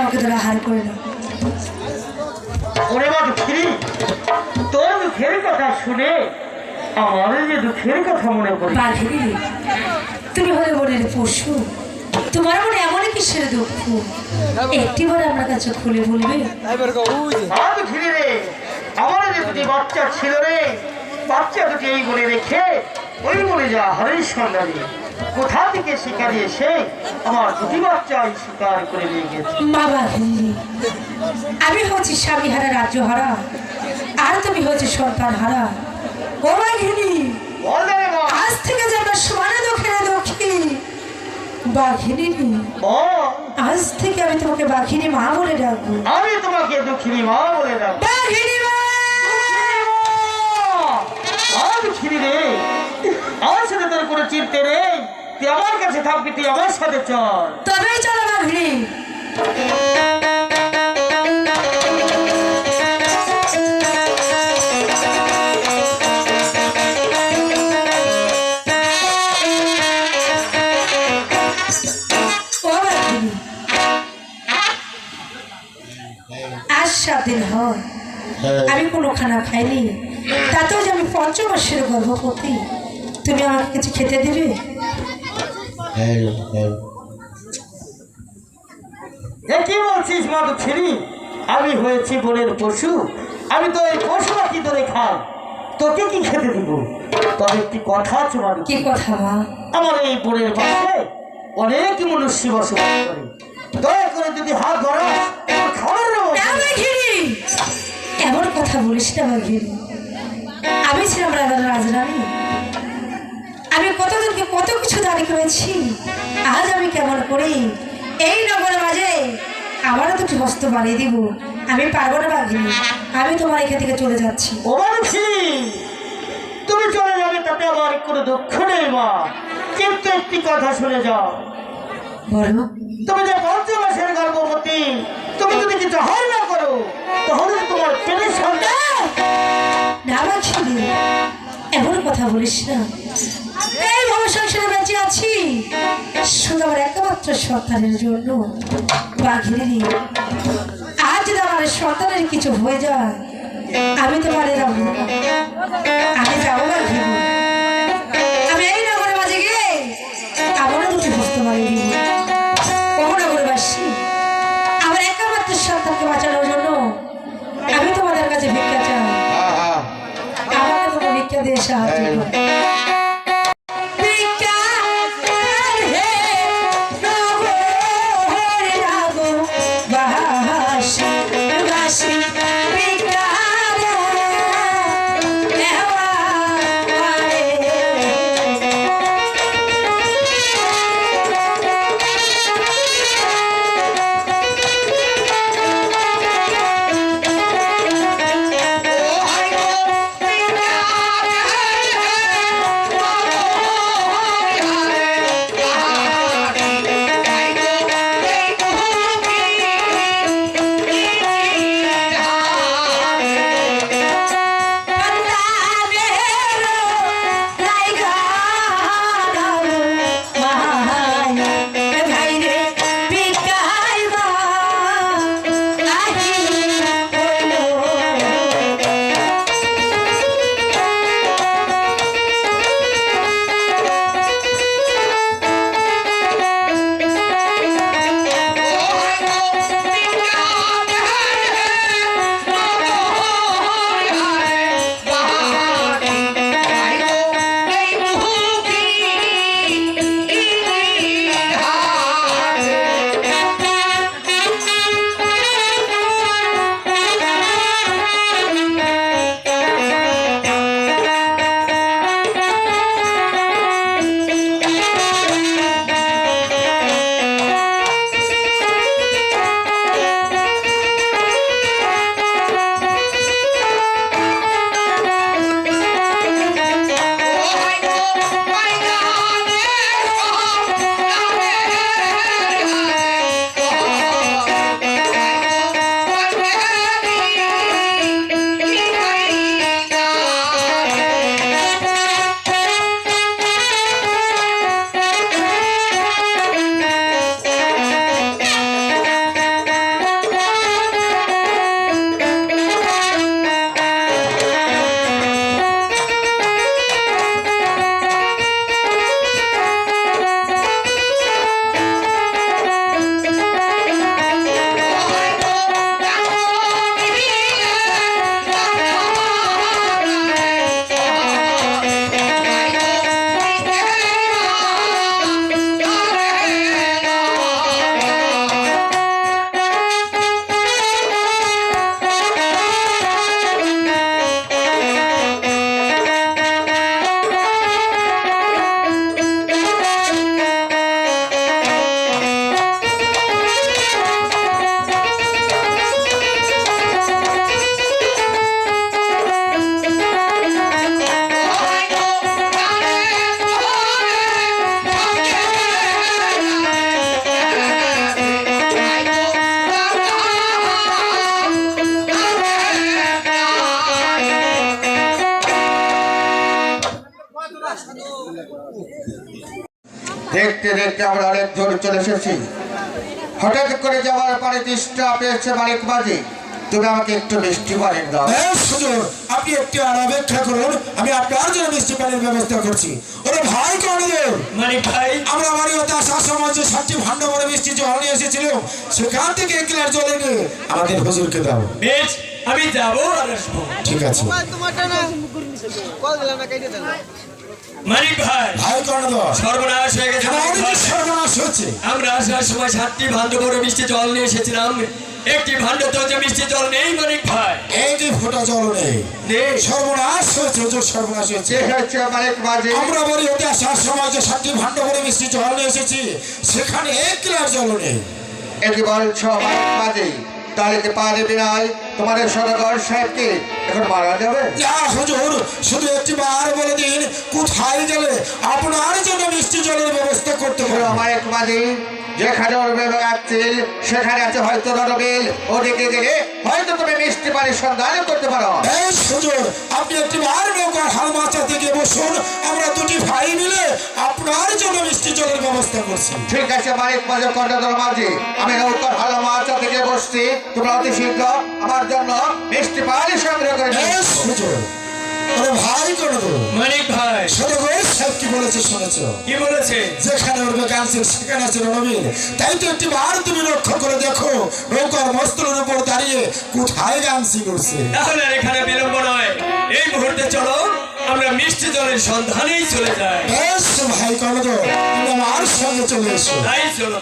আমাকে ধরে আহার করে ওরে দুঃখিনী তোর দুঃখের কথা শুনে আমার যে দুঃখের কথা মনে পড়ে। বাঘিনী তুমি হলে মনের পশু। তোমার মনে এমন কিসের দুঃখ? একটি বার আমার কাছে খুলে বলবে রে আমার যে দুটি বাচ্চা ছিল রে বাচ্চা দুটি এই বলে রেখে ওই বলে যা হরের সন্ধানে। কোথা থেকে শিকারি এসে আমার দুটি এই শিকার করে নিয়ে গেছে? বাঘিনী আমি হচ্ছি স্বামী হারা রাজ্য হারা আর তুমি হচ্ছে সন্তান হারা ও বাঘিনী আজ থেকে যে আমরা সমানে দক্ষিণে দক্ষিণ বাঘিনী আজ থেকে আমি তোমাকে বাঘিনী মা বলে ডাকবো। আমি তোমাকে দুঃখিনী মা বলে রাখব বাঘিনী মা! ছিড়ি রে আমার সাথে তোর কোনো চিনতে রে তুই আমার কাছে থাকবি তুই আমার সাথে চল। তবেই চলো বাঘিনী আজ সাত দিন হয়। আমি কোনো খানা খাইনি। তাতেও যে আমি পঞ্চবর্ষের গর্ভবতী। তুমি আমাকে কিছু খেতে দেবে? এ কি বলছিস মা ছিড়ি আমি হয়েছি বনের পশু। আমি তো এই পশু পাখি ধরে খাই। তোকে কি খেতে দিব? তবে একটি কথা আছে মানুষ কি কথা মা? আমার এই বনের পাশে অনেক মনুষ্য বসবাস করে। দয়া করে যদি হাত ধরা খাবার এমন ঘিরি এমন কথা বলিস না ঘিরি আমি ছিলাম রাজার রাজরানী। আমি কতজনকে কত কিছু দাঁড়ি করেছি আজ আমি কেমন করি? এই নগরের মাঝে আমারও দুটি হস্ত বানিয়ে দিব। আমি পারব না বাঘিনী আমি তোমার এখান থেকে চলে যাচ্ছি। ও তুমি চলে যাবে তাতে আমার কোনো দুঃখ নেই মা। কিন্তু একটি কথা শুনে যাও। বলো। তুমি যে পঞ্চ মাসের গর্ভবতী তুমি যদি কিছু হার না করো তাহলে তোমার পেটের সন্তান। না এমন কথা বলিস না। শুধু আমার একমাত্র সন্তানের জন্য। আজ যদি আমার সন্তানের কিছু হয়ে যায়, আমি তো পারে আমি যাব বাঘিনী আমি এই নগরের মাঝে গিয়ে আমারও দুটি বাড়িয়ে দিব। অমনগরবাসী আমার একমাত্র সন্তানকে বাঁচানোর জন্য আমি তোমাদের কাছে ভিক্ষা চাই। আমাকে তোমরা ভিক্ষা দিয়ে সাহায্য দেখতে দেখতে আমরা অনেক দূর চলে এসেছি। হঠাৎ করে যাওয়ার পরে দৃষ্টা পেয়েছে মালিক বাজি তুমি আমাকে একটু মিষ্টি পানির দাও। হ্যাঁ, আপনি একটু আর অপেক্ষা করুন আমি আপনার জন্য মিষ্টি পানির ব্যবস্থা করছি। ওরে ভাই কর্ণদেব মানিক ভাই। আমরা বাড়ি আসার সময় যে সাতটি ভাণ্ড বড় মিষ্টি জল নিয়ে এসেছিলাম সেখান থেকে এক গ্লাস জল এনে আমাদের হুজুরকে দাও। বেশ আমি যাব আর আসব। ঠিক আছে। তোমারটা না কল দিলাম না কেটে দিলাম মানিক ভাই ভাই সর্বনাশ হয়ে গেছে। সর্বনাশ হচ্ছে। আমরা আসার সময় সাতটি ভাণ্ড বড় মিষ্টি জল নিয়ে এসেছিলাম। একটি ভাণ্ড তো যে মিষ্টি জল নেই মানিক ভাই। এই যে ফোটা জল নেই। সর্বনাশ হয়েছে হুজুর সর্বনাশ হয়েছে আমরা বাড়ি হতে আসার সময় যে সাতটি ভাণ্ড বড় মিষ্টি জল নিয়ে এসেছি সেখানে এক গ্লাস জল নেই। বলছ মালিক বাজি কি পারে বিনায় তোমাদের সদগর সাহেবকে এখন মারা যাবে? না হুজুর শুধু একটি বার বলে দিন কোথায় গেলে আপনার জন্য মিষ্টি জলের ব্যবস্থা করতে হবে? মালিক বাজি যেখানে উঠবে গাছিল সেখানে আছে হয়তো রণবিল ওদিকে গেলে হয়তো তুমি মিষ্টি পানির সন্ধান করতে পারো। সুযোগ আপনি একটি বার নৌকার হাল বসুন আমরা দুটি ভাই মিলে আপনার জন্য মিষ্টি জলের ব্যবস্থা করছি। ঠিক আছে মালিক বাজার কন্ডাক্টর মাঝি আমি নৌকার ভালো মাছা থেকে বসছি তোমরা অতি শীঘ্র আমার জন্য মিষ্টি পানি সংগ্রহ করে ভাই মানিক ভাই। সদগর কি বলেছে শুনেছ? কি বলেছে? যেখানে উঠবে গানসিং সেখানে আছে রণবীর। তাই তো একটি বার তুমি লক্ষ্য করে দেখো নৌকার মস্তলের উপর দাঁড়িয়ে কোথায় গানসি করছে। তাহলে এখানে বিলম্ব নয়। এই মুহূর্তে চলো আমরা মিষ্টি জলের সন্ধানেই চলে যাই। বেশ ভাই তুমি আমার সঙ্গে চলে এসো। তাই চলো।